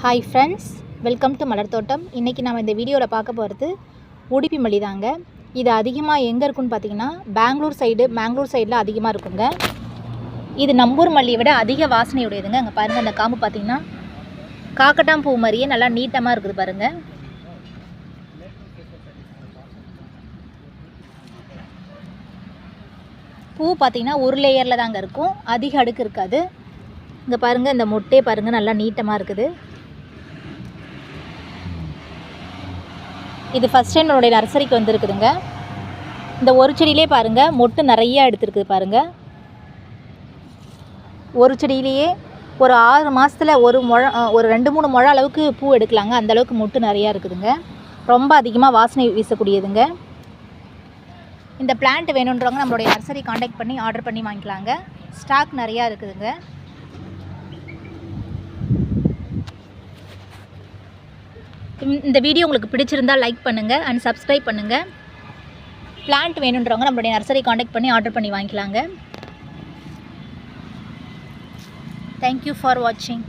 Hi friends welcome to Malar Thottam இன்றைக்கி நம்ம இந்த வீடியோவில் பார்க்க போகிறது உடுப்பி மல்லி தாங்க. இது அதிகமாக எங்கே இருக்குன்னு பார்த்தீங்கன்னா பெங்களூர் சைடு மேங்களூர் சைடில் அதிகமாக இருக்குங்க. இது நம்பூர் மல்லியை விட அதிக வாசனையுடையதுங்க. அங்கே பாருங்கள் அந்த காம்பு பார்த்தீங்கன்னா காக்கட்டாம் பூ மாதிரியே நல்லா நீட்டமாக இருக்குது பாருங்கள் பூ பார்த்தீங்கன்னா ஒரு லேயரில் தாங்க இருக்கும். அதிக அடுக்கு இருக்காது. இங்கே பாருங்கள் இந்த மொட்டே பாருங்கள் நல்லா நீட்டமாக இருக்குது. இது ஃபஸ்ட் டைம் என்னுடைய நர்சரிக்கு வந்திருக்குதுங்க. இந்த ஒரு செடியிலே பாருங்கள் மொட்டு நிறையா எடுத்துருக்குது பாருங்கள் ஒரு செடியிலேயே ஒரு ஆறு மாதத்தில் ஒரு முழ ஒரு ரெண்டு மூணு முழ அளவுக்கு பூ எடுக்கலாங்க. அந்த அளவுக்கு மொட்டு நிறையா இருக்குதுங்க. ரொம்ப அதிகமாக வாசனை வீசக்கூடியதுங்க. இந்த பிளான்ட் வேணுன்றவங்க நம்மளுடைய நர்சரி காண்டாக்ட் பண்ணி ஆர்டர் பண்ணி வாங்கிக்கலாங்க. ஸ்டாக் நிறையா இருக்குதுங்க. இந்த வீடியோ உங்களுக்கு பிடிச்சிருந்தால் லைக் பண்ணுங்கள் அண்ட் சப்ஸ்கிரைப் பண்ணுங்கள் பிளான்ட் வேணுன்றவங்க நம்மளுடைய நர்சரி காண்டாக்ட் பண்ணி ஆர்டர் பண்ணி வாங்கிக்கலாங்க. தேங்க்யூ ஃபார் வாட்சிங்